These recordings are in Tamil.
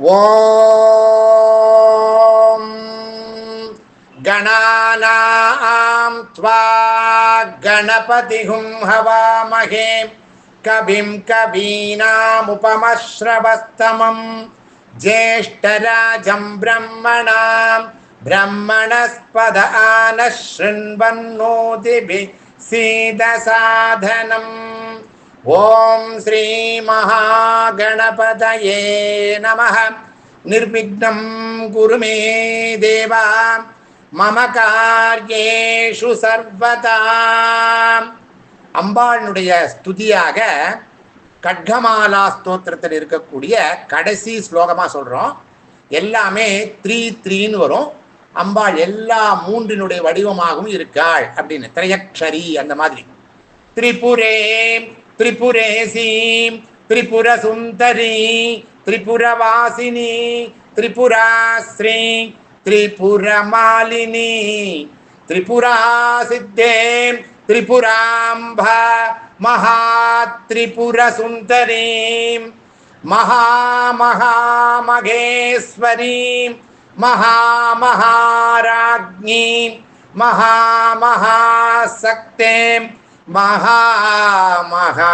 ॐ गणानां त्वा गणपतिहुं हवामहे कविं कवीनामुपमश्रवस्तमं ज्येष्ठराजं ब्रह्मणां ब्रह्मणस्पद आनः शृण्वन्नोतिभिः सीदसाधनम् ஓம் ஸ்ரீ மகாகணபதயே நம நிர்விக்னம் குருமே தேவா. மம காரியேஷு சர்வதா. அம்பாளுடைய ஸ்துதியாக கட்கமாலா ஸ்தோத்திரத்தில் இருக்கக்கூடிய கடைசி ஸ்லோகமாக சொல்கிறோம் எல்லாமே த்ரீ த்ரீன்னு வரும். அம்பாள் எல்லா மூன்றினுடைய வடிவமாகவும் இருக்காள் அப்படின்னு. திரையக்ஷரி அந்த மாதிரி. திரிபுரே त्रिपुरेशी त्रिपुर सुंदरी त्रिपुरवासिनी त्रिपुराश्री त्रिपुरा सिद्धे त्रिपुराम्भ महात्रिपुरसुन्दरीं सुंदरी महामहाराज्ञीं महामहासक्तें महा महामहा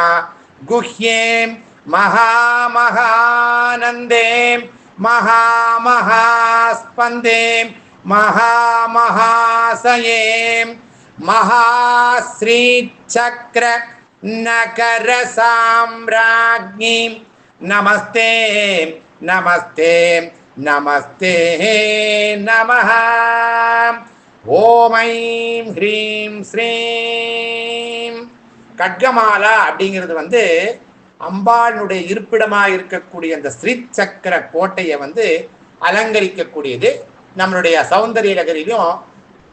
गुह्यें महामहानन्दें महामहास्पन्दे महामहासये महाश्रीचक्र नकरसाम्राज्ञीं नमस्ते नमस्ते नमस्ते नमः। ஓம் ஐம் ஹ்ரீம் ஸ்ரீம். கட்கமாலா அப்படிங்கிறது வந்து அம்பாளுடைய இருப்பிடமாக இருக்கக்கூடிய அந்த ஸ்ரீ சக்கர கோட்டையை வந்து அலங்கரிக்கக்கூடியது. நம்மளுடைய சௌந்தரிய நகரிலும்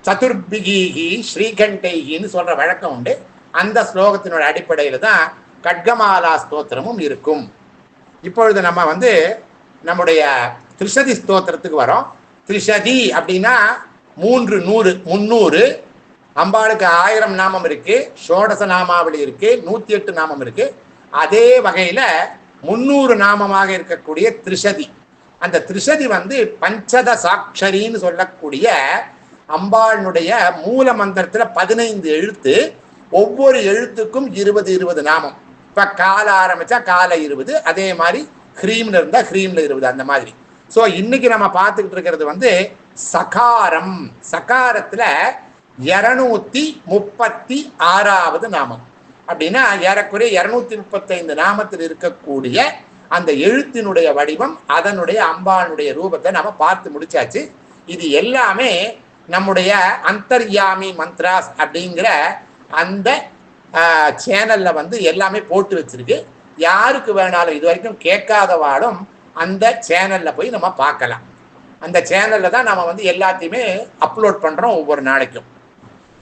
சதுர்பிகீகி ஸ்ரீகண்டைகின்னு சொல்ற வழக்கம் உண்டு. அந்த ஸ்லோகத்தினோட அடிப்படையில் தான் கட்கமாலா ஸ்தோத்திரமும் இருக்கும். இப்பொழுது நம்ம வந்து நம்முடைய திரிஷதி ஸ்தோத்திரத்துக்கு வரோம். திரிஷதி அப்படின்னா மூன்று நூறு முன்னூறு அம்பாளுக்கு ஆயிரம் நாமம் இருக்கு. ஷோடச நாமாவளி இருக்கு. நூத்தி எட்டு நாமம் இருக்கு. அதே வகையில முன்னூறு நாமமாக இருக்கக்கூடிய திரிசதி அந்த திரிசதி வந்து பஞ்சத சாட்சரின்னு சொல்லக்கூடிய அம்பாளுடைய மூல மந்திரத்துல பதினைந்து எழுத்து ஒவ்வொரு எழுத்துக்கும் இருபது இருபது நாமம். இப்ப கால ஆரம்பிச்சா கால இருபது அதே மாதிரி ஹ்ரீம்ல இருந்தா ஹ்ரீம்ல இருபது அந்த மாதிரி. ஸோ இன்னைக்கு நம்ம பார்த்துக்கிட்டு இருக்கிறது வந்து சகாரம். சகாரத்துல இருநூத்தி முப்பத்தி ஆறாவது நாமம். அப்படின்னா ஏறக்குறைய இருநூத்தி முப்பத்தைந்து நாமத்தில் இருக்கக்கூடிய அந்த எழுத்தினுடைய வடிவம் அதனுடைய அம்பானுடைய ரூபத்தை நம்ம பார்த்து முடிச்சாச்சு. இது எல்லாமே நம்முடைய அந்தர்யாமி மந்த்ராஸ் அப்படிங்கிற அந்த சேனல்ல வந்து எல்லாமே போட்டு வச்சிருக்கு. யாருக்கு வேணாலும் இது வரைக்கும் கேட்காதவாடும் அந்த சேனல்ல போய் நம்ம பார்க்கலாம். அந்த சேனலில் தான் நம்ம வந்து எல்லாத்தையுமே அப்லோட் பண்ணுறோம் ஒவ்வொரு நாளைக்கும்.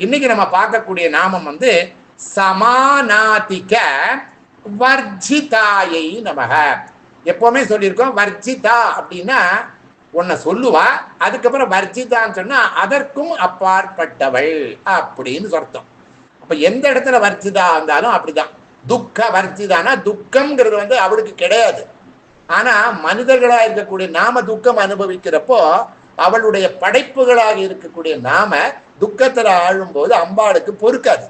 இன்னைக்கு நம்ம பார்க்கக்கூடிய நாமம் வந்து சமானாதிக வர்ஜிதாயை நமக. எப்பவுமே சொல்லியிருக்கோம் வர்ஜிதா அப்படின்னா உன்னை சொல்லுவா அதுக்கப்புறம் வர்ஜிதான்னு சொன்னால் அதற்கும் அப்பாற்பட்டவள் அப்படின்னு சொர்த்தம். அப்போ எந்த இடத்துல வர்ஜிதா இருந்தாலும் அப்படிதான். துக்க வர்ஜிதானா துக்கம்ங்கிறது வந்து அவளுக்கு கிடையாது. ஆனா மனிதர்களா இருக்கக்கூடிய நாம துக்கம் அனுபவிக்கிறப்போ அவளுடைய படைப்புகளாக இருக்கக்கூடிய நாம துக்கத்துல ஆழும்போது அம்பாளுக்கு பொறுக்காது.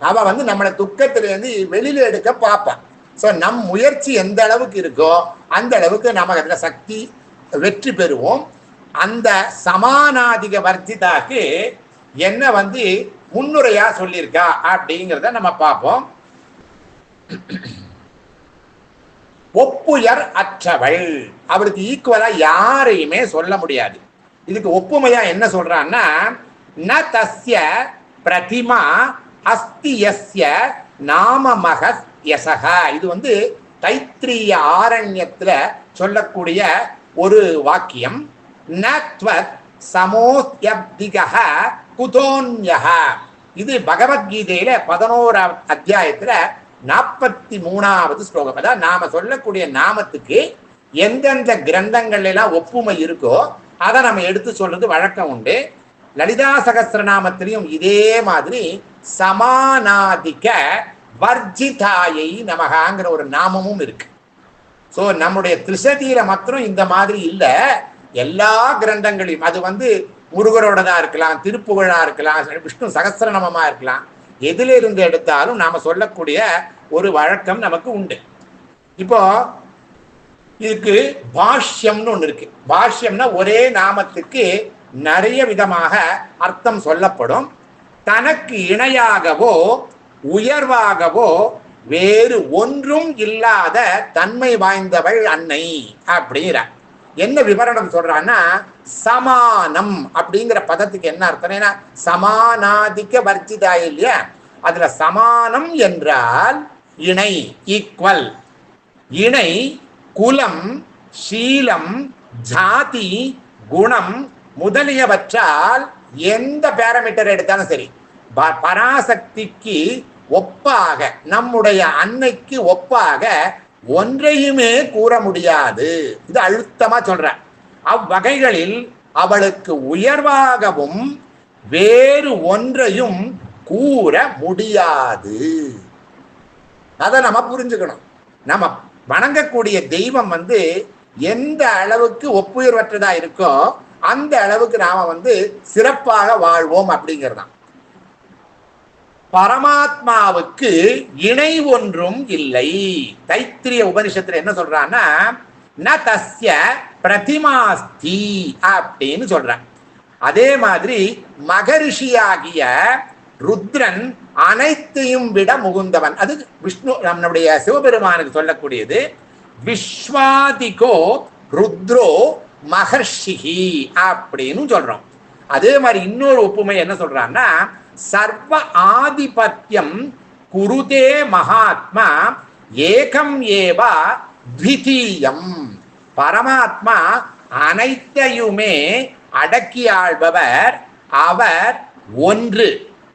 அவ வந்து நம்மளை துக்கத்திலிருந்து வெளியில எடுக்க பார்ப்பான் ஸோ நம் முயற்சி எந்த அளவுக்கு இருக்கோ அந்த அளவுக்கு நமக்கு அதில் சக்தி வெற்றி பெறுவோம். அந்த சமானாதிக வர்த்திதாக்கு என்ன வந்து முன்னுரையா சொல்லியிருக்கா அப்படிங்கிறத நம்ம பார்ப்போம். ஒப்புயர் அற்றவள். அவளுக்கு ஈக்குவலா யாரையுமே சொல்ல முடியாது. இதுக்கு ஒப்புமையா என்ன சொல்றான்னா ந தஸ்ய பிரதிமா அஸ்தியஸ்ய நாமமக யசக. இது வந்து தைத்திரிய ஆரண்யத்துல சொல்லக்கூடிய ஒரு வாக்கியம். நத்வத் சமோத்யப்திக குதோன்யக இது பகவத்கீதையில பதினோராவது அத்தியாயத்துல நாற்பத்தி மூணாவது ஸ்லோகம். அதாவது நாம சொல்லக்கூடிய நாமத்துக்கு எந்தெந்த கிரந்தங்கள் எல்லாம் ஒப்புமை இருக்கோ அதை நம்ம எடுத்து சொல்றது வழக்கம் உண்டு. லலிதா சகசிரநாமத்திலையும் இதே மாதிரி சமானாதிக்க வர்ஜிதாயை நமகாங்கிற ஒரு நாமமும் இருக்கு. ஸோ நம்முடைய திரிசதியில மாத்திரம் இந்த மாதிரி இல்லை. எல்லா கிரந்தங்களையும் அது வந்து முருகரோடதா இருக்கலாம் திருப்புகழா இருக்கலாம் விஷ்ணு சகஸ்ரநாமமா இருக்கலாம். எதுல இருந்து எடுத்தாலும் நாம சொல்லக்கூடிய ஒரு வழக்கம் நமக்கு உண்டு. இப்போ இதுக்கு பாஷ்யம்னு ஒன்று இருக்கு. பாஷ்யம்னா ஒரே நாமத்துக்கு நிறைய விதமாக அர்த்தம் சொல்லப்படும். தனக்கு இணையாகவோ உயர்வாகவோ வேறு ஒன்றும் இல்லாத தன்மை வாய்ந்தவள் அன்னை அப்படிங்கிறார். என்ன விவரணம் சொல்றான்னா சமானம் அப்படிங்கிற பதத்துக்கு என்ன அர்த்தம்? ஏன்னா சமானாதிக்க வர்ஜிதா இல்லையா? அதுல சமானம் என்றால் இணை ஈக்குவல் இணை குலம் சீலம் ஜாதி குணம் முதலியவற்றால் எந்த பேராமீட்டர் எடுத்தாலும் சரி ப- பராசக்திக்கு ஒப்பாக நம்முடைய அன்னைக்கு ஒப்பாக ஒன்றையுமே கூற முடியாது. இது அழுத்தமா சொல்ற அவ்வகைகளில் அவளுக்கு உயர்வாகவும் வேறு ஒன்றையும் கூற முடியாது. அதை நம்ம புரிஞ்சுக்கணும். நம்ம வணங்கக்கூடிய தெய்வம் வந்து எந்த அளவுக்கு ஒப்புயர்வற்றதா இருக்கோ அந்த அளவுக்கு நாம வந்து சிறப்பாக வாழ்வோம் அப்படிங்கிறதான். பரமாத்மாவுக்கு இணை ஒன்றும் இல்லை. தைத்திரிய உபனிஷத்துல என்ன சொல்றான்னா ந தஸ்ய பிரதிமாஸ்தி அப்படின்னு சொல்றான். அதே மாதிரி மகரிஷியாகிய ருத்ரன் அனைத்தையும் விட முகுந்தவன். அது விஷ்ணு நம்முடைய சிவபெருமானுக்கு சொல்லக்கூடியது விஸ்வாதிகோ ருத்ரோ மகர்ஷிகி அப்படின்னு சொல்றோம். அதே மாதிரி இன்னொரு ஒப்புமை என்ன சொல்றான்னா சர்வ ஆதிபத்தியம் குருதே மகாத்மா ஏகம் ஏவ த்விதீயம். பரமாத்மா அனைத்தையுமே அடக்கியாழ்பவர் அவர் ஒன்று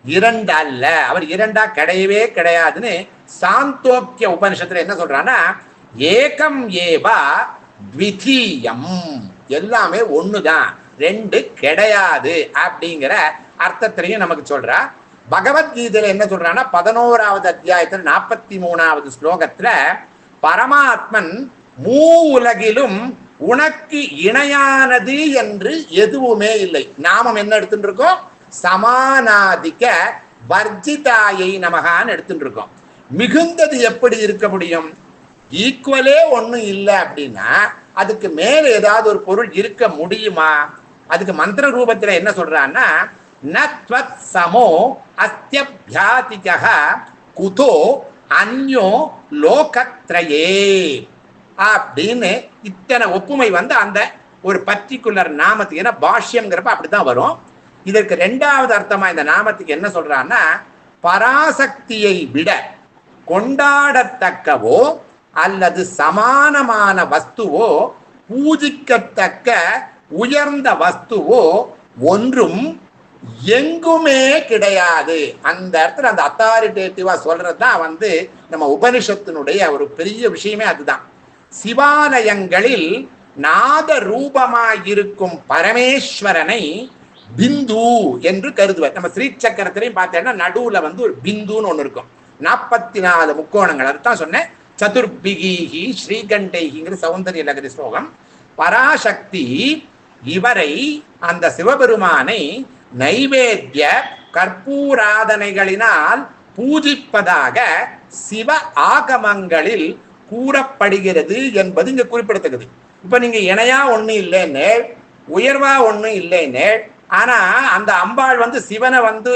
இரண்டு அல்ல அவர் இரண்டா கிடையவே கிடையாதுன்னு சாந்தோக்கிய உபனிஷத்துல என்ன சொல்றான்னா ஏகம் ஏவா த்விதீயம். எல்லாமே ஒண்ணுதான். ரெண்டு கிடையாது அப்படிங்கிற அர்த்தத்திலையும் நமக்கு சொல்றா. பகவத்கீதையில என்ன சொல்றான்னா பதினோராவது அத்தியாயத்துல நாற்பத்தி மூணாவது ஸ்லோகத்துல பரமாத்மன் மூ உலகிலும் உனக்கு இணையானது என்று எதுவுமே இல்லை. நாமம் என்ன எடுத்துட்டு இருக்கோம் சமானாதிக்க வர்ஜிதாயை நமகான்னு எடுத்துட்டு இருக்கோம் மிகுந்தது எப்படி இருக்க முடியும்? ஈக்குவலே ஒன்றும் இல்லை அப்படின்னா அதுக்கு மேல ஏதாவது ஒரு பொருள் இருக்க முடியுமா? அதுக்கு மந்திர ரூபத்துல என்ன சொல்றான்னா நத்வத் சமோ அஸ்தியபியாதிக குதோ அந்யோ லோகத்ரயே அப்படின்னு இத்தனை ஒப்புமை வந்து அந்த ஒரு பர்டிகுலர் நாமத்துக்கு ஏன்னா பாஷ்யங்கிறப்ப அப்படிதான் வரும். இதற்கு ரெண்டாவது அர்த்தமா இந்த நாமத்துக்கு என்ன சொல்றான்னா பராசக்தியை விட கொண்டாடத்தக்கவோ அல்லது சமானமான வஸ்துவோ பூஜிக்கத்தக்க உயர்ந்த வஸ்துவோ ஒன்றும் எங்குமே கிடையாது. அந்த இடத்துல அந்த அத்தாரிட்டேட்டிவா சொல்றதுதான் வந்து நம்ம உபனிஷத்தினுடைய ஒரு பெரிய விஷயமே அதுதான். சிவாலயங்களில் நாத ரூபமாயிருக்கும் பரமேஸ்வரனை பிந்து என்று கருதுவர். நம்ம ஸ்ரீ சக்கரத்திலையும் பார்த்தேன்னா நடுவுல வந்து ஒரு பிந்துன்னு ஒண்ணு இருக்கும். நாற்பத்தி நாலு முக்கோணங்கள். அதுதான் சொன்னேன். சதுர்பிகிஹி ஸ்ரீகண்டைகிங்கிற சௌந்தரிய லகரி ஸ்லோகம். பராசக்தி இவரை அந்த சிவபெருமானை நைவேத்திய கற்பூராதனைகளினால் பூஜிப்பதாக சிவ ஆகமங்களில் கூறப்படுகிறது என்பது இங்க குறிப்பிடத்தக்கது. இப்ப நீங்க இணையா ஒண்ணு இல்லைன்னு உயர்வா ஒண்ணு இல்லைன்னு ஆனா அந்த அம்பாள் வந்து சிவனை வந்து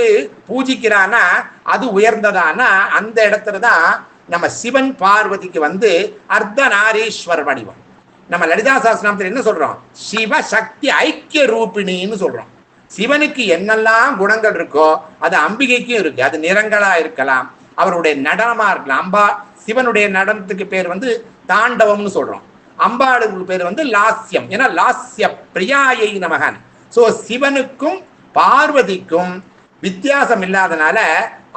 பூஜிக்கிறானா அது உயர்ந்ததானா? அந்த இடத்துல தான் நம்ம சிவன் பார்வதிக்கு வந்து அர்த்தநாரீஸ்வர் வடிவம் நம்ம லலிதா சாஸ்திரத்தில் என்ன சொல்றோம்? சிவ சக்தி ஐக்கிய ரூபிணின்னு சொல்றோம். சிவனுக்கு என்னெல்லாம் குணங்கள் இருக்கோ அது அம்பிகைக்கும் இருக்கு. அது நிறங்களா இருக்கலாம். அவருடைய நடனமா இருக்கலாம். அம்பா சிவனுடைய நடனத்துக்கு பேர் வந்து தாண்டவம்னு சொல்றோம். அம்பாளுக்கு பேர் வந்து லாஸ்யம். ஏன்னா லாஸ்ய பிரியாயை நமகன். சோ சிவனுக்கும் பார்வதிக்கும் வித்தியாசம் இல்லாதனால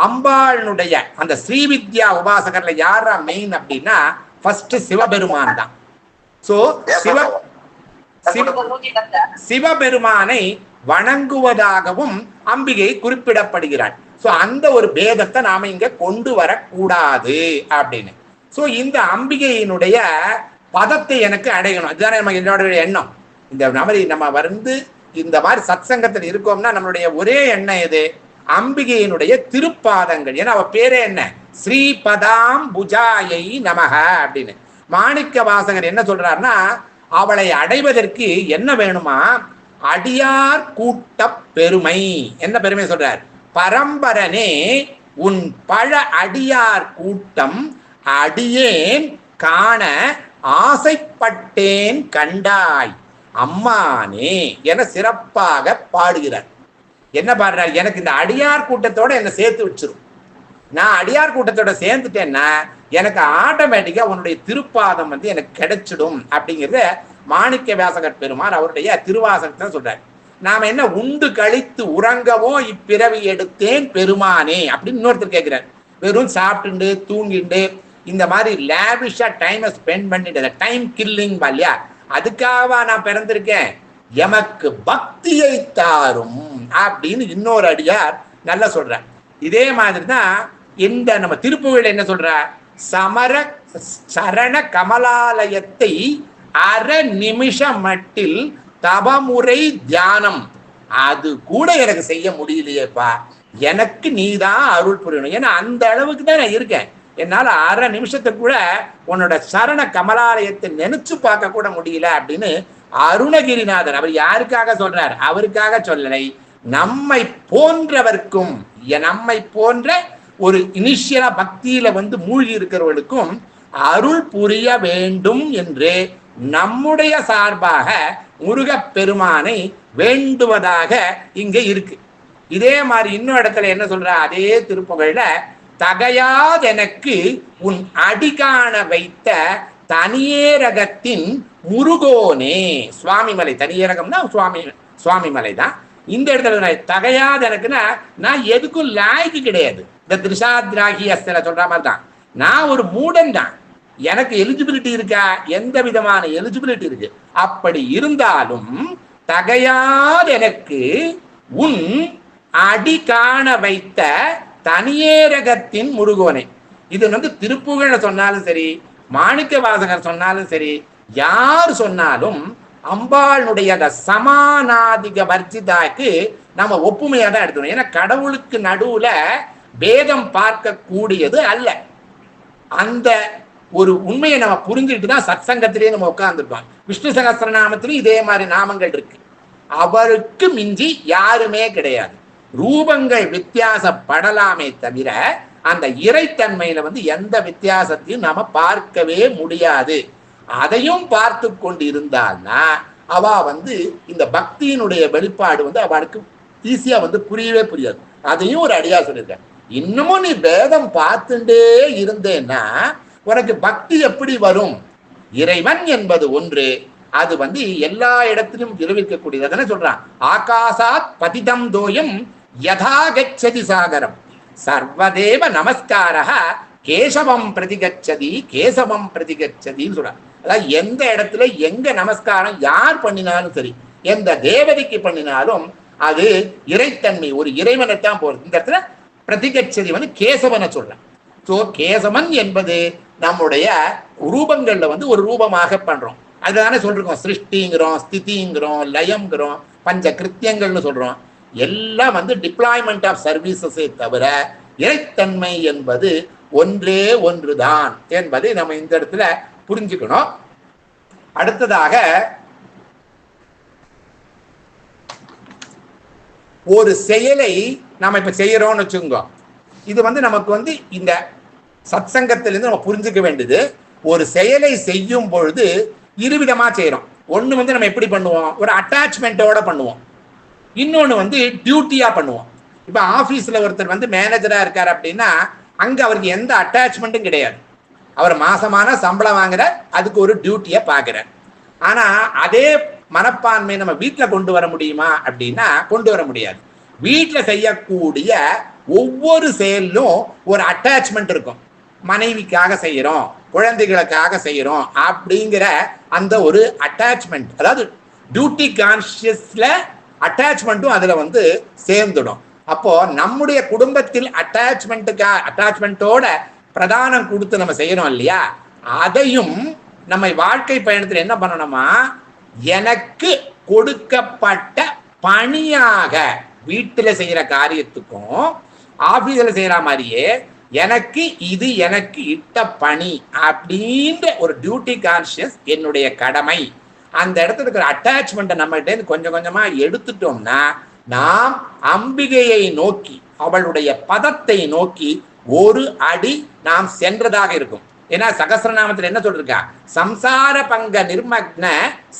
அம்பாளுடைய அந்த ஸ்ரீவித்யா உபாசகர்ல யாரா மெயின் அப்படின்னா ஃபர்ஸ்ட் சிவபெருமான் தான். சோ சிவ சிவ சிவபெருமானை வணங்குவதாகவும் அம்பிகை குறிப்பிடப்படுகிறாள். சோ அந்த ஒரு பேதத்தை நாம இங்க கொண்டு வரக்கூடாது அப்படின்னு. சோ இந்த அம்பிகையினுடைய பதத்தை எனக்கு அடையணும். இதுதானே நம்ம என்னோட எண்ணம். இந்த மாதிரி நம்ம வந்து இந்த மாதிரி சத்சங்கத்தில் இருக்கோம்னா நம்மளுடைய ஒரே எண்ணம் எது? அம்பிகையினுடைய திருப்பாதங்கள். ஏன்னா அவ பேரே என்ன? ஸ்ரீபதாம் புஜாயை நமக அப்படின்னு. மாணிக்க வாசகர் என்ன சொல்றாருன்னா அவளை அடைவதற்கு என்ன வேணுமா? அடியார் கூட்ட பெருமை. என்ன பெருமை சொல்றார்? பரம்பரனே உன் பழ அடியார் கூட்டம் அடியேன் காண ஆசைப்பட்டேன் கண்டாய். அம்மானே என சிறப்பாக பாடுகிறார். என்ன பாடுறார்? எனக்கு இந்த அடியார் கூட்டத்தோட என்ன சேர்த்து வச்சிரும். நான் அடியார் கூட்டத்தோட சேர்ந்துட்டேன்னா எனக்கு ஆட்டோமேட்டிக்கா உன்னுடைய திருப்பாதம் வந்து எனக்கு கிடைச்சிடும் அப்படிங்கிறத மாணிக்க வியாசகர் பெருமான் அவருடைய திருவாசகத்தை சொல்றாரு. நாம என்ன உண்டு கழித்து உறங்கவோ இப்பிறவி எடுத்தேன் பெருமானே அப்படின்னு இன்னொருத்தர் கேட்கிறார் வெறும் சாப்பிட்டுண்டு தூங்கிண்டு இந்த மாதிரி லேவிஷா டைமை ஸ்பெண்ட் பண்ணிட்டு டைம் கில்லிங் இல்லையா அதுக்காக நான் பிறந்திருக்கேன்? எமக்கு பக்தியை தாரும் அப்படின்னு இன்னொரு அடியார் நல்லா சொல்ற இதே மாதிரி தான் இந்த நம்ம திருப்புகள் என்ன சொல்ற சமர சரண கமலாலயத்தை அரை நிமிஷ மட்டில் தபமுறை தியானம். அது கூட எனக்கு செய்ய முடியலையேப்பா. எனக்கு நீ தான் அருள் புரியணும். ஏன்னா அந்த அளவுக்கு தான் நான் இருக்கேன். என்னால அரை நிமிஷத்துக்கு கூட உன்னோட சரண கமலாலயத்தை நினைச்சு பார்க்க கூட முடியல அப்படின்னு அருணகிரிநாதன் அவர் யாருக்காக சொல்றார்? அவருக்காக சொல்லலை. நம்மை போன்றவர்க்கும் நம்மை போன்ற ஒரு இனிஷியலா பக்தியில வந்து மூழ்கி இருக்கிறவர்களுக்கும் அருள் புரிய வேண்டும் என்று நம்முடைய சார்பாக முருகப்பெருமானை வேண்டுவதாக இங்கே இருக்கு. இதே மாதிரி இன்னும் இடத்துல என்ன சொல்ற? அதே திருப்புகழ்ல தகையாதெனக்கு உன் அடிகாண வைத்த தனியேரகத்தின் முருகோனே. சுவாமிமலை. தனியேரகம்னா சுவாமி சுவாமிமலை தான். இந்த இடத்துல தகையாதெனக்குன்னா நான் எதுக்கும் லாய்க்கு கிடையாது. இந்த திரிஷாத்ராகி அஸ்தல சொல்ற மாதிரி தான். நான் ஒரு மூடன் தான். எனக்கு எலிஜிபிலிட்டி இருக்கா? எந்த விதமான எலிஜிபிலிட்டி இருக்கு? அப்படி இருந்தாலும் தகையாத எனக்கு உன் அடி காண வைத்த தனியேரகத்தின் முருகோனை. இது வந்து திருப்புகழ சொன்னாலும் சரி மாணிக்க வாசகர் சொன்னாலும் சரி யார் சொன்னாலும் அம்பாளுடைய அந்த சமானாதிக வர்ஜிதாக்கு நம்ம ஒப்புமையாக தான் எடுத்துக்கணும். ஏன்னா கடவுளுக்கு நடுவுல பேதம் பார்க்க கூடியது அல்ல. அந்த ஒரு உண்மையை நம்ம புரிஞ்சுட்டு தான் சத்சங்கத்திலேயே நம்ம உட்கார்ந்துருக்கோம் விஷ்ணு சகசிரநாமத்திலும் இதே மாதிரி நாமங்கள் இருக்கு. அவருக்கு மிஞ்சி யாருமே கிடையாது. ரூபங்கள் வித்தியாசப்படலாமே தவிர அந்த இறைத்தன்மையில வந்து எந்த வித்தியாசத்தையும் நாம பார்க்கவே முடியாது. அதையும் பார்த்து கொண்டு இருந்தால்னா அவ வந்து இந்த பக்தியினுடைய வெளிப்பாடு வந்து அவளுக்கு ஈஸியா வந்து புரியவே புரியாது. அதையும் ஒரு அடியா சொல்லியிருக்க இன்னமும் நீ வேதம் பார்த்துட்டே இருந்தேன்னா உனக்கு பக்தி எப்படி வரும்? இறைவன் என்பது ஒன்று. அது வந்து எல்லா இடத்திலும் நிரூபிக்கக்கூடியது அதனை சொல்றான். ஆகாசாத் பதிதம் தோயம் யதா கச்சதி சாகரம். சர்வதேவ நமஸ்காரக கேசவம் பிரதிகச்சதி கேசவம் பிரதிகச்சதின்னு சொல்றான். அதாவது எந்த இடத்துல எங்க நமஸ்காரம் யார் பண்ணினாலும் சரி எந்த தேவதைக்கு பண்ணினாலும் அது இறைத்தன்மை. ஒரு இறைவனைத்தான் போறது இந்த இடத்துல பிரதிகச்சதி வந்து கேசவனை சொல்றேன். ஸோ கேசவன் என்பது நம்முடைய ரூபங்கள்ல வந்து ஒரு ரூபமாக பண்றோம். அதுதானே சொல்றோம். சிருஷ்டிங்கிறோம் ஸ்திதிங்கிறோம் லயம்ங்கிறோம் பஞ்ச கிருத்தியங்கள்னு சொல்றோம். எல்லாம் வந்து டிப்ளாய்மெண்ட் ஆஃப் சர்வீசஸே தவிர இறைத்தன்மை என்பது ஒன்றே ஒன்றுதான் என்பதை நம்ம இந்த இடத்துல புரிஞ்சுக்கணும். அடுத்ததாக ஒரு செயலை நம்ம இப்ப செய்யறோம்னு வச்சுக்கோங்க. இது வந்து நமக்கு வந்து இந்த சத்சங்கத்திலிருந்து நம்ம புரிஞ்சுக்க வேண்டியது ஒரு செயலை செய்யும் பொழுது இருவிதமா செய்யறோம். ஒன்று வந்து நம்ம எப்படி பண்ணுவோம்? ஒரு அட்டாச்மெண்ட்டோட பண்ணுவோம். இன்னொன்று வந்து டியூட்டியாக பண்ணுவோம். இப்போ ஆஃபீஸில் ஒருத்தர் வந்து மேனேஜராக இருக்கார் அப்படின்னா அங்கே அவருக்கு எந்த அட்டாச்மெண்ட்டும் கிடையாது. அவர் மாசமான சம்பளம் வாங்குற அதுக்கு ஒரு டியூட்டியை பார்க்குறார் ஆனால் அதே மனப்பான்மை நம்ம வீட்டில் கொண்டு வர முடியுமா அப்படின்னா கொண்டு வர முடியாது. வீட்டில் செய்யக்கூடிய ஒவ்வொரு செயலும் ஒரு அட்டாச்மெண்ட் இருக்கும். மனைவிக்காக செய்கிறோம் குழந்தைகளுக்காக செய்கிறோம் அப்படிங்கிற அந்த ஒரு அட்டாச்மெண்ட் அதாவது டியூட்டி கான்சியஸில் அட்டாச்மெண்ட்டும் அதில் வந்து சேர்ந்துடும். அப்போ நம்முடைய குடும்பத்தில் அட்டாச்மெண்ட்டுக்கா அட்டாச்மெண்ட்டோட பிரதானம் கொடுத்து நம்ம செய்யறோம் இல்லையா? அதையும் நம்ம வாழ்க்கை பயணத்தில் என்ன பண்ணணுமா எனக்கு கொடுக்கப்பட்ட பணியாக வீட்டில் செய்கிற காரியத்துக்கும் ஆஃபீஸில் செய்கிற மாதிரியே எனக்கு இது எனக்கு இட்ட பணி அப்படின்ற ஒரு டியூட்டி கான்சியஸ் என்னுடைய கடமை. அந்த இடத்துல இருக்கிற அட்டாச்மெண்ட்டை நம்மகிட்ட கொஞ்சம் கொஞ்சமா எடுத்துட்டோம்னா நாம் அம்பிகையை நோக்கி அவளுடைய பதத்தை நோக்கி ஒரு அடி நாம் சென்றதாக இருக்கும். ஏன்னா சகசிரநாமத்தில் என்ன சொல்லிருக்கா? சம்சார பங்க நிர்மக்ன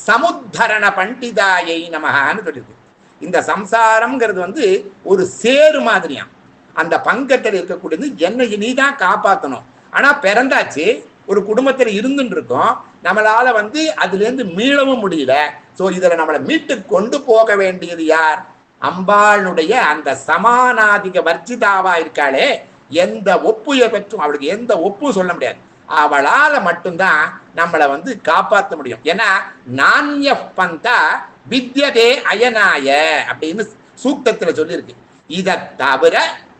சமுத்தரண பண்டிதாயை நமகான்னு சொல்லியிருக்கு. இந்த சம்சாரம்ங்கிறது வந்து ஒரு சேரு மாதிரியாம். அந்த பங்கத்தில் இருக்கக்கூடியது என்னை நீ தான் காப்பாற்றணும் ஆனால் பிறந்தாச்சு ஒரு குடும்பத்தில் இருந்துட்டு இருக்கோம் நம்மளால வந்து அதுலேருந்து மீளவும் முடியல. ஸோ இதில் நம்மளை மீட்டு கொண்டு போக வேண்டியது யார்? அம்பாளுடைய அந்த சமானாதிக வர்ஜிதாவா இருக்காளே எந்த ஒப்புயை பெற்றும் அவளுக்கு எந்த ஒப்பும் சொல்ல முடியாது. அவளால மட்டும்தான் நம்மளை வந்து காப்பாற்ற முடியும். ஏன்னா நான்ய பந்தா வித்யதே அயனாய அப்படின்னு சூக்தத்தில் சொல்லியிருக்கு. இதை தவிர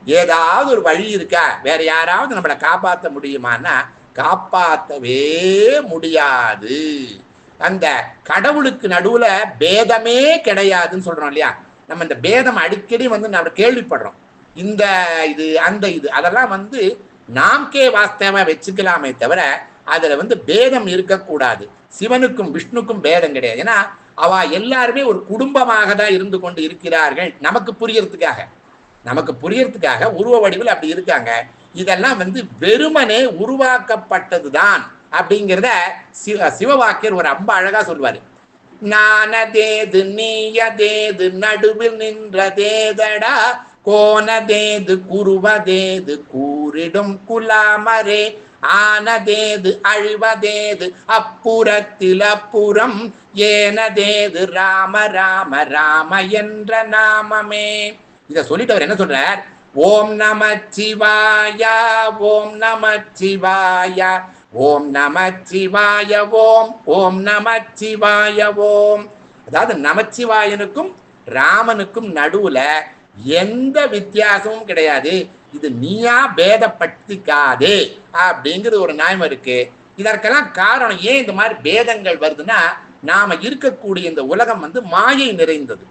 ஏதாவது ஒரு வழி இருக்கா? வேற யாராவது நம்மளை காப்பாற்ற முடியுமான்னா காப்பாற்றவே முடியாது. அந்த கடவுளுக்கு நடுவுல பேதமே கிடையாதுன்னு சொல்றோம் இல்லையா? நம்ம இந்த பேதம் அடிக்கடி வந்து நம்ம கேள்விப்படுறோம். இந்த இது அந்த இது அதெல்லாம் வந்து நாம்கே வாஸ்தவ வச்சுக்கலாமே தவிர அதுல வந்து பேதம் இருக்கக்கூடாது. சிவனுக்கும் விஷ்ணுக்கும் பேதம் கிடையாது. ஏன்னா அவ எல்லாருமே ஒரு குடும்பமாக தான் இருந்து கொண்டு இருக்கிறார்கள் நமக்கு புரியறதுக்காக. நமக்கு புரியறதுக்காக உருவ வடிவில் அப்படி இருக்காங்க. இதெல்லாம் வந்து வெறுமனே உருவாக்கப்பட்டதுதான் அப்படிங்கிறத சிவ சிவவாக்கியர் ஒரு ரொம்ப அழகா சொல்வாரு. நானதேது நீயதேது நடுவில் நின்றதேதடா கோனதேது குருவதேது கூறிடும் குலாமரே ஆனதேது அழிவதேது அப்புறத்தில் அப்புறம் ஏனதேது ராம ராம ராம என்ற நாமமே. இத சொல்லிட்டு அவர் என்ன சொல்றார்? ஓம் நம சிவாயா ஓம் நம சிவாயா ஓம் நம சிவாய ஓம் ஓம் நம சிவாய ஓம். அதாவது நமச்சிவாயனுக்கும் ராமனுக்கும் நடுவுல எந்த வித்தியாசமும் கிடையாது. இது நீயா பேதப்படுத்திக்காதே அப்படிங்கிறது ஒரு நியாயம் இருக்கு. இதற்கெல்லாம் காரணம் ஏன் இந்த மாதிரி பேதங்கள் வருதுன்னா நாம இருக்கக்கூடிய இந்த உலகம் வந்து மாயை நிறைந்தது.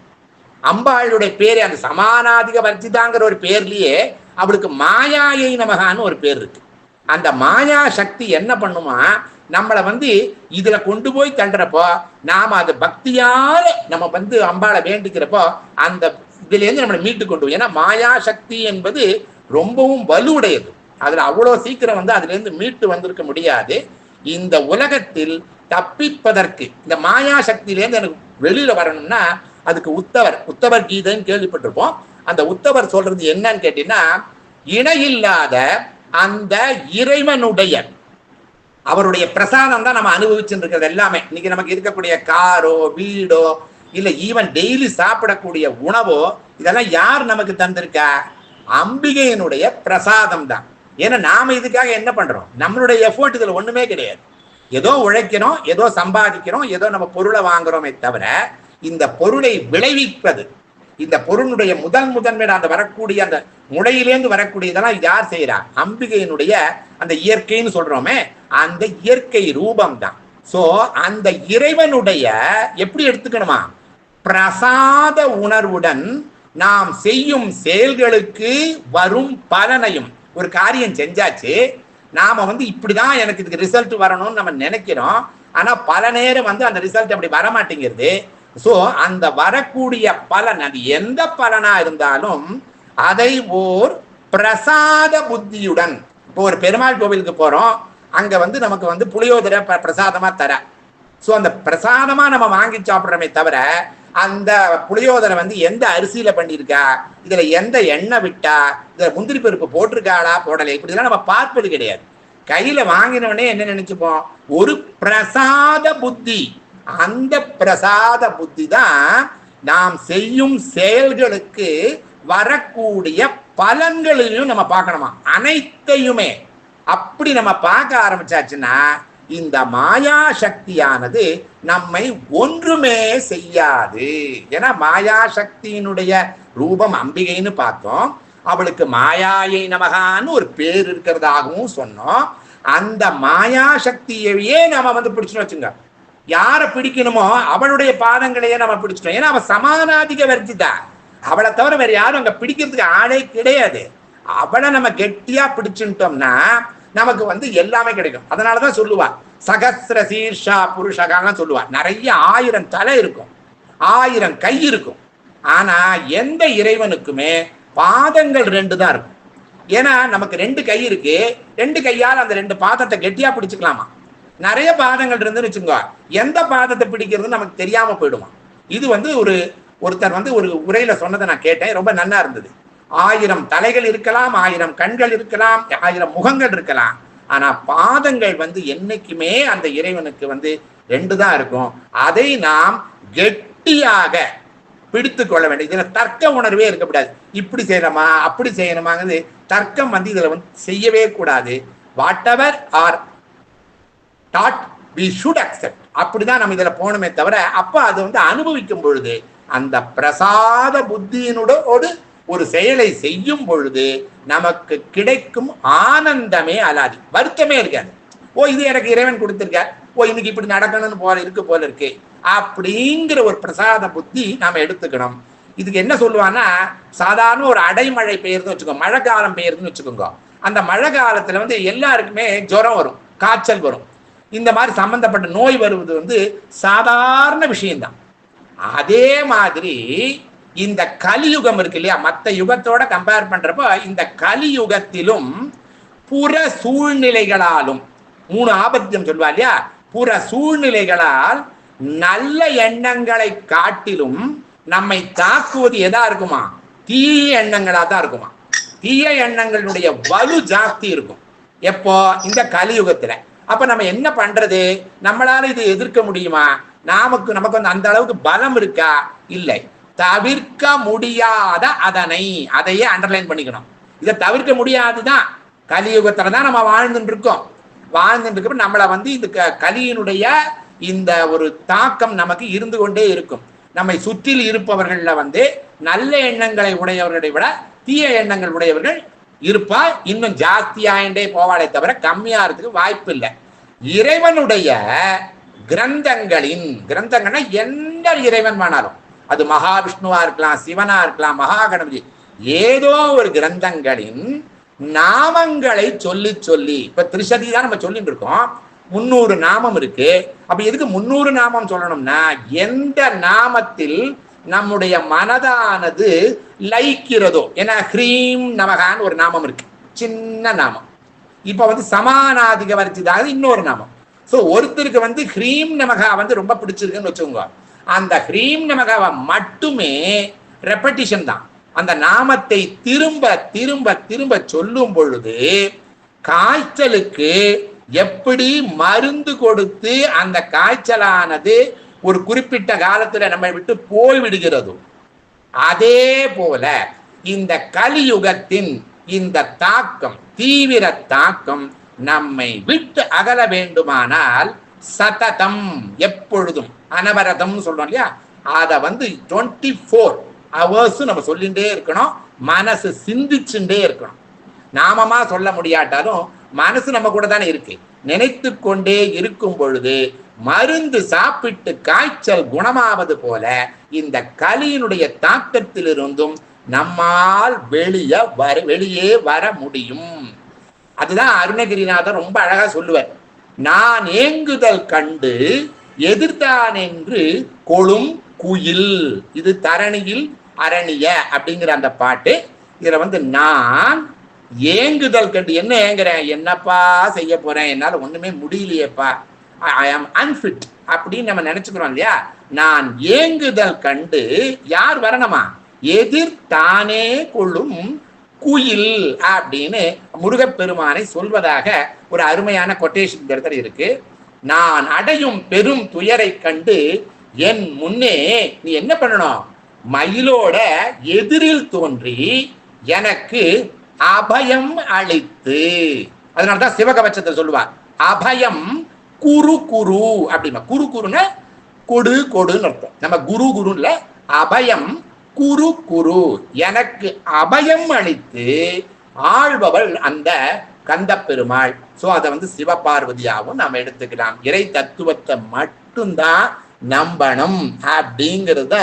அம்பாளுடைய பேரு அந்த சமானாதிக வர்ஜிதாங்கிற ஒரு பேர்லயே அவளுக்கு மாயாயை நமகான்னு ஒரு பேர் இருக்கு. அந்த மாயா சக்தி என்ன பண்ணுமா? நம்மளை வந்து இதுல கொண்டு போய் தள்ளுறப்போ நாம அது பக்தியால நம்ம வந்து அம்பாளை வேண்டிக்கிறப்போ அந்த இதுல இருந்து நம்மளை மீட்டு கொண்டு ஏன்னா மாயா சக்தி என்பது ரொம்பவும் வலுவுடையது. அதுல அவ்வளோ சீக்கிரம் வந்து அதுல இருந்து மீட்டு வந்திருக்க முடியாது. இந்த உலகத்தில் தப்பிப்பதற்கு இந்த மாயா சக்தியிலேருந்து எனக்கு வெளியில வரணும்னா அதுக்கு உத்தவர் உத்தவர் கீதைன்னு கேள்விப்பட்டிருப்போம். அந்த உத்தவர் சொல்றது என்னன்னு கேட்டீங்கன்னா இணையில்லாத அந்த இறைவனுடைய அவருடைய பிரசாதம் தான் நம்ம அனுபவிச்சுட்டு இருக்கிறது எல்லாமே. இன்னைக்கு நமக்கு இருக்கக்கூடிய காரோ வீடோ இல்ல ஈவன் டெய்லி சாப்பிடக்கூடிய உணவோ இதெல்லாம் யார் நமக்கு தந்திருக்கா? அம்பிகையினுடைய பிரசாதம் தான். ஏன்னா நாம இதுக்காக என்ன பண்றோம்? நம்மளுடைய எஃபோர்ட் இதுல ஒண்ணுமே கிடையாது. ஏதோ உழைக்கிறோம் ஏதோ சம்பாதிக்கிறோம் ஏதோ நம்ம பொருளை வாங்குறோமே தவிர இந்த பொருளை விளைவிப்பது இந்த பொருளுடைய முதல் முதன்மையான அந்த வரக்கூடிய அந்த முளையிலேந்து வரக்கூடியதெல்லாம் யார் செய்யறா அம்பிகையினுடைய அந்த இயற்கைன்னு சொல்றோமே அந்த இயற்கை ரூபம் தான் சோ அந்த இறைவனுடைய எப்படி எடுத்துக்கணுமா? பிரசாத உணர்வுடன் நாம் செய்யும் செயல்களுக்கு வரும் பலனையும். ஒரு காரியம் செஞ்சாச்சு நாம வந்து இப்படிதான் எனக்கு இதுக்கு ரிசல்ட் வரணும்னு நம்ம நினைக்கிறோம். ஆனா பல நேரம் வந்து அந்த ரிசல்ட் அப்படி வரமாட்டேங்கிறது. சோ அந்த வரக்கூடிய பலன் அது எந்த பலனா இருந்தாலும் அதை ஓர் பிரசாத புத்தியுடன் இப்போ ஒரு பெருமாள் கோவிலுக்கு போறோம் அங்க வந்து நமக்கு வந்து புளியோதரை ப- பிரசாதமா தர. சோ அந்த பிரசாதமா நம்ம வாங்கி சாப்பிட்றோமே தவிர அந்த புளியோதரை வந்து எந்த அரிசியில பண்ணியிருக்கா இதுல எந்த எண்ணெய் விட்டா இதுல முந்திரி பருப்பு போட்டிருக்காளா போடலை இப்படிலாம் நம்ம பார்ப்பது கிடையாது. கையில வாங்கினோடனே என்ன நினைச்சுப்போம்? ஒரு பிரசாத புத்தி. அந்த பிரசாத புத்தி தான் நாம் செய்யும் செயல்களுக்கு வரக்கூடிய பலன்களையும் நம்ம பார்க்கணுமா? அனைத்தையுமே. அப்படி நம்ம பார்க்க ஆரம்பிச்சாச்சுன்னா இந்த மாயா சக்தியானது நம்மை ஒன்றுமே செய்யாது. ஏன்னா மாயா சக்தியினுடைய ரூபம் அம்பிகைன்னு பார்த்தோம். அவளுக்கு மாயாயை நமகான்னு ஒரு பேர் இருக்கிறதாகவும் சொன்னோம். அந்த மாயா சக்தியையே நம்ம வந்து பிடிச்சுன்னு வச்சுங்க. யாரை பிடிக்கணுமோ அவளுடைய பாதங்களையே நம்ம பிடிச்சிட்டோம். ஏன்னா அவன் சமானாதிக தான் அவளை தவிர வேற யாரும் அங்க பிடிக்கிறதுக்கு ஆளே கிடையாது. அவளை நம்ம கெட்டியா பிடிச்சுட்டோம்னா நமக்கு வந்து எல்லாமே கிடைக்கும். அதனாலதான் சொல்லுவா சகசிர சீர்ஷா புருஷகான்னு சொல்லுவா. நிறைய ஆயிரம் தலை இருக்கும். ஆயிரம் கை இருக்கும். ஆனா எந்த இறைவனுக்குமே பாதங்கள் ரெண்டு தான் இருக்கும். ஏன்னா நமக்கு ரெண்டு கை இருக்கு. ரெண்டு கையால் அந்த ரெண்டு பாதத்தை கெட்டியா பிடிச்சுக்கலாமா? நிறைய பாதங்கள் இருந்துன்னு வச்சுக்கோங்க. எந்த பாதத்தை பிடிக்கிறது நமக்கு தெரியாம போயிடுமா? இது வந்து ஒரு ஒருத்தர் வந்து ஒரு உரையில சொன்னதை நான் கேட்டேன். ரொம்ப நன்னா இருந்தது. ஆயிரம் தலைகள் இருக்கலாம் ஆயிரம் கண்கள் இருக்கலாம் ஆயிரம் முகங்கள் இருக்கலாம். ஆனா பாதங்கள் வந்து என்னைக்குமே அந்த இறைவனுக்கு வந்து ரெண்டு தான் இருக்கும். அதை நாம் கெட்டியாக பிடித்து கொள்ள வேண்டும். இதுல தர்க்க உணர்வே இருக்கக்கூடாது. இப்படி செய்யணுமா அப்படி செய்யணுமாங்கிறது தர்க்கம் வந்து இதுல வந்து செய்யவே கூடாது. Whatever are that we should accept அப்படிதான் நம்ம இதில் போகணுமே தவிர அப்போ அது வந்து அனுபவிக்கும் பொழுது அந்த பிரசாத புத்தியினோடு ஒரு செயலை செய்யும் பொழுது நமக்கு கிடைக்கும் ஆனந்தமே அலாதி. வருத்தமே இருக்காது. ஓ இது எனக்கு இறைவன் கொடுத்திருக்கார் ஓ இன்னைக்கு இப்படி நடக்கணும்னு போல இருக்கு போல இருக்கு. அப்படிங்கிற ஒரு பிரசாத புத்தி நாம எடுத்துக்கணும். இதுக்கு என்ன சொல்லுவான்னா சாதாரண ஒரு அடைமழை பெய்யுதுன்னு வச்சுக்கோங்க மழை காலம் பெய்யுதுன்னு வச்சுக்கோங்க. அந்த மழை காலத்துல வந்து எல்லாருக்குமே ஜுரம் வரும் காய்ச்சல் வரும். இந்த மாதிரி சம்பந்தப்பட்ட நோய் வருவது வந்து சாதாரண விஷயம்தான். அதே மாதிரி இந்த கலியுகம் இருக்கு இல்லையா? மற்ற யுகத்தோட கம்பேர் பண்றப்போ இந்த கலியுகத்திலும் புற சூழ்நிலைகளாலும் மூணு ஆபத்தியம் சொல்வா இல்லையா? புற சூழ்நிலைகளால் நல்ல எண்ணங்களை காட்டிலும் நம்மை தாக்குவது எதா இருக்குமா? தீய எண்ணங்களா தான் இருக்குமா? தீய எண்ணங்களுடைய வலு ஜாஸ்தி இருக்கும். எப்போ? இந்த கலியுகத்துல. அப்ப நம்ம என்ன பண்றது? நம்மளால இது எதிர்க்க முடியுமா? நமக்கு நமக்கு வந்து அந்த அளவுக்கு பலம் இருக்கா? இல்லை. தவிர்க்க முடியாத அதனை அதையே அண்டர்லைன் பண்ணிக்கணும். இதை தவிர்க்க முடியாதுதான். கலியுகத்துல தான் நம்ம வாழ்ந்துட்டு இருக்கோம் வாழ்ந்துட்டு இருக்கப்ப நம்மளை வந்து இந்த க- கலியினுடைய இந்த ஒரு தாக்கம் நமக்கு இருந்து கொண்டே இருக்கும். நம்மை சுற்றில் இருப்பவர்களில் வந்து நல்ல எண்ணங்களை உடையவர்களை விட தீய எண்ணங்கள் உடையவர்கள் இருப்பா இன்னும் ஜாஸ்தியாயிண்டே போவாளே தவிர கம்மியாகிறதுக்கு வாய்ப்பு இல்லை இறைவனுடைய கிரந்தங்களின் கிரந்தங்கள்னா எந்த இறைவன் வேணாலும். அது மகாவிஷ்ணுவா இருக்கலாம் சிவனா இருக்கலாம் மகா கணபதி ஏதோ ஒரு கிரந்தங்களின் நாமங்களை சொல்லி சொல்லி இப்ப திருசதி தான் நம்ம சொல்லிட்டு இருக்கோம். முன்னூறு நாமம் இருக்கு. அப்ப எதுக்கு முன்னூறு நாமம் சொல்லணும்னா எந்த நாமத்தில் நம்முடைய மனதானது லைக்கிறதோ ஏன்னா ஹ்ரீம் நமகான்னு ஒரு நாமம் இருக்கு. சின்ன நாமம். இப்போ வந்து சமானாதிக வர்த்திதாக இன்னொரு நாமம். ஸோ ஒருத்தருக்கு வந்து ஹ்ரீம் நமகா வந்து ரொம்ப பிடிச்சிருக்குன்னு வச்சுக்கோங்க. அந்த ஹ்ரீம் நமகாவை மட்டுமே ரெப்படிஷன் தான். அந்த நாமத்தை திரும்ப திரும்ப திரும்ப சொல்லும் பொழுது காய்ச்சலுக்கு எப்படி மருந்து கொடுத்து அந்த காய்ச்சலானது ஒரு குறிப்பிட்ட காலத்துல நம்மை விட்டு போய் விடுகிறதோ அதே போல இந்த கலியுகத்தின் இந்த தாக்கம் தீவிர தாக்கம் நம்மை விட்டு அகல வேண்டுமானால் சததம் எப்பொழுதும் அனவரதம் சொல்றோம் இல்லையா? அதை வந்து டுவெண்ட்டி ஃபோர் ஹவர்ஸ் நம்ம சொல்லிகிட்டே இருக்கணும் மனசு சிந்திச்சுட்டே இருக்கணும். நாமமா சொல்ல முடியாட்டாலும் மனசு நம்ம கூட தானே இருக்கு. நினைத்து கொண்டே இருக்கும் பொழுது மருந்து சாப்பிட்டு காய்ச்சல் குணமாவது போல இந்த கலியினுடைய தாக்கத்திலிருந்தும் நம்மால் வெளியே வர வெளியே வர முடியும். அதுதான் அருணகிரிநாதர் ரொம்ப அழகா சொல்லுவார். நான் ஏங்குதல் கண்டு எதிர்த்தான் என்று கொழும் குயில். இது தரணியில் அரணிய அப்படிங்கிற அந்த பாட்டு. இதுல வந்து நான் ஏங்குதல் கண்டு என்ன ஏங்குறேன்? என்னப்பா செய்ய போறேன்? என்னால ஒண்ணுமே முடியலையேப்பா. ஐ ஆம் அன்ஃபிட் அப்படின்னு நம்ம நினைச்சுக்கிறோம் இல்லையா? நான் ஏங்குதல் கண்டு யார் வரணுமா? எதிர் தானே கொள்ளும் குயில் அப்படின்னு முருகப்பெருமானை சொல்வதாக ஒரு அருமையான கொட்டேஷன் கருத்தர் இருக்கு. நான் அடையும் பெரும் துயரை கண்டு என் முன்னே நீ என்ன பண்ணணும்? மயிலோட எதிரில் தோன்றி எனக்கு அபயம் அளித்து. அதனாலதான் சிவகவச்சத்தை சொல்லுவார். அபயம் குரு குரு அப்படிமா குரு குருன்னு கொடு கொடுன்னு அர்த்தம். நம்ம குரு குருன்ல அபயம் குரு குரு. எனக்கு அபயம் அளித்து ஆள்பவள் அந்த கந்த பெருமாள் சோ அதை வந்து சிவபார்வதியாவும் நாம எடுத்துக்கலாம். இறை தத்துவத்தை மட்டும்தான் நம்பணும் அப்படிங்கிறத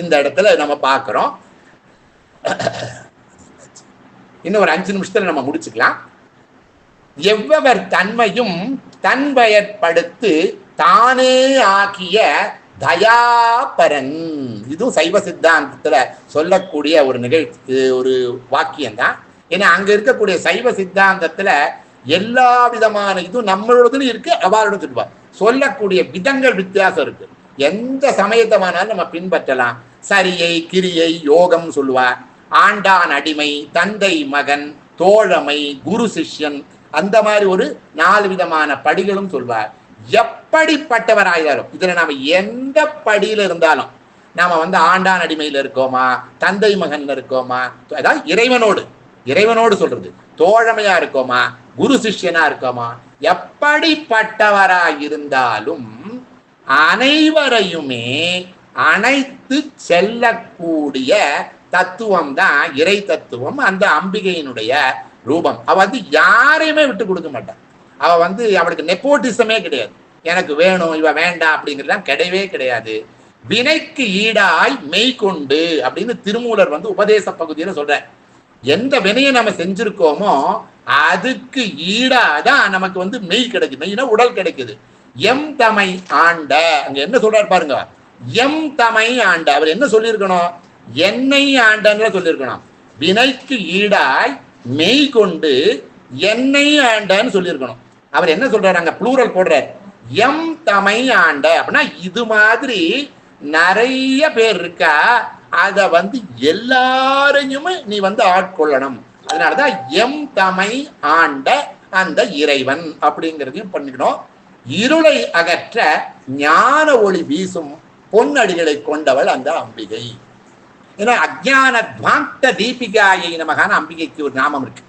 இந்த இடத்துல நம்ம பார்க்குறோம். இன்னும் ஒரு அஞ்சு நிமிஷத்துல நம்ம முடிச்சுக்கலாம். எவ்வவர் தன்மையும் தன்பயற்படுத்து தானே ஆக்கிய தயாபரன். இதுவும் சைவ சித்தாந்தத்துல சொல்லக்கூடிய ஒரு நிகழ்ச்சி ஒரு வாக்கியம் தான் ஏன்னா அங்க இருக்கக்கூடிய சைவ சித்தாந்தத்துல எல்லா விதமான இதுவும் நம்மளோடதுன்னு இருக்கு அவாரோட சொல்லுவார் சொல்லக்கூடிய விதங்கள் வித்தியாசம் இருக்கு. எந்த சமயத்தை வேணாலும் நம்ம பின்பற்றலாம். சரியை கிரியை யோகம் சொல்லுவார். ஆண்டான் அடிமை தந்தை மகன் தோழமை குரு சிஷ்யன் அந்த மாதிரி ஒரு நாலு விதமான படிகளும் சொல்வார். எப்படிப்பட்டவராயிருந்தாலும் இதுல நாம எந்த படியில இருந்தாலும் நாம வந்து ஆண்டான் அடிமையில இருக்கோமா தந்தை மகன்ல இருக்கோமா அதாவது இறைவனோடு இறைவனோடு சொல்றது தோழமையா இருக்கோமா குரு சிஷ்யனா இருக்கோமா எப்படிப்பட்டவரா இருந்தாலும் அனைவரையுமே அனைத்து செல்லக்கூடிய தத்துவம் தான் இறை தத்துவம். அந்த அம்பிகையினுடைய ரூபம். அவ வந்து யாரையுமே விட்டு கொடுக்க மாட்டான் அவ வந்து அவளுக்கு நெப்போட்டிசமே கிடையாது. எனக்கு வேணும் இவ வேண்டாம் அப்படிங்கிறதுலாம் கிடையவே கிடையாது. வினைக்கு ஈடாய் மெய்கொண்டு அப்படின்னு திருமூலர் வந்து உபதேச பகுதியில சொல்ற எந்த வினையை நம்ம செஞ்சிருக்கோமோ அதுக்கு ஈடாதான் நமக்கு வந்து மெய் கிடைக்குது. மெய்னா உடல் கிடைக்குது. எம் தமை ஆண்ட. அங்க என்ன சொல்றாரு பாருங்க. எம் தமை ஆண்ட. அவர் என்ன சொல்லியிருக்கணும்? என்னை ஆண்டன்னு சொல்லியிருக்கணும். வினைக்கு ஈடாய் மெய் கொண்டு என்னை ஆண்டான்னு சொல்லியிருக்கணும். அவர் என்ன சொல்றாரு அங்க? ப்ளூரல் போடுறார். எம் தமை ஆண்ட. அப்படின்னா இது மாதிரி நிறைய பேர் இருக்கா? அத வந்து எல்லாரையுமே நீ வந்து ஆட்கொள்ளணும். அதனாலதான் எம் தமை ஆண்ட அந்த இறைவன் அப்படிங்கிறதையும் பண்ணிக்கணும். இருளை அகற்ற ஞான ஒளி வீசும் பொன்னடிகளை கொண்டவள் அந்த அம்பிகை. ஏன்னா அஜான துவாந்த தீபிகாயை நமகான அம்பிகைக்கு ஒரு நாமம் இருக்கு.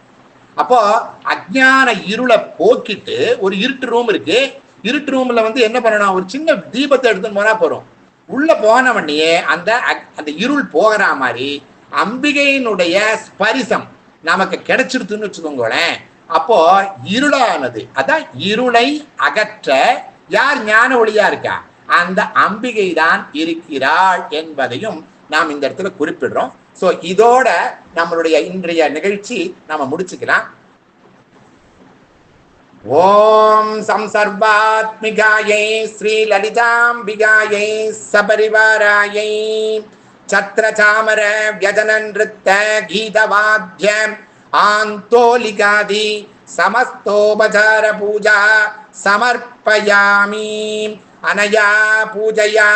அப்போ அஜான இருளை போக்கிட்டு ஒரு இருட்டு ரூம் இருக்கு. இருட்டு ரூம்ல வந்து என்ன பண்ணணும்? ஒரு சின்ன தீபத்தை எடுத்துன்னு போனா போறோம். உள்ள போன உடனே அந்த அக்- அந்த இருள் போகிற மாதிரி அம்பிகையினுடைய ஸ்பரிசம் நமக்கு கிடைச்சிருதுன்னு வச்சுக்கோங்களேன். அப்போ இருளானது அதான் இருளை அகற்ற யார் ஞான ஒளியா இருக்கா? அந்த அம்பிகை தான் இருக்கிறாள் என்பதையும் நாம் இந்த இடத்துல குறிப்பிடுறோம். ஸோ இதோட நம்மளுடைய இன்றைய நிகழ்ச்சி நாம முடிச்சுக்கலாம். ஓம் சம்சர்வாத்மிகாயை ஸ்ரீ லலிதாம்பிகாயை சபரிவாராயை சத்ரசாமர வியஜன நிருத்த கீதவாத்திய ஆந்தோலிகாதி சமஸ்தோபசார பூஜா சமர்ப்பயாமி அனையா பூஜையா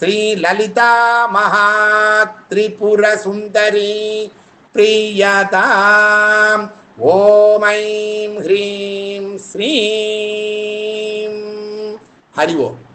श्रीललिता महात्रिपुरसुन्दरी प्रीयताम् ॐ ऐं ह्रीं श्रीं हरि ओम्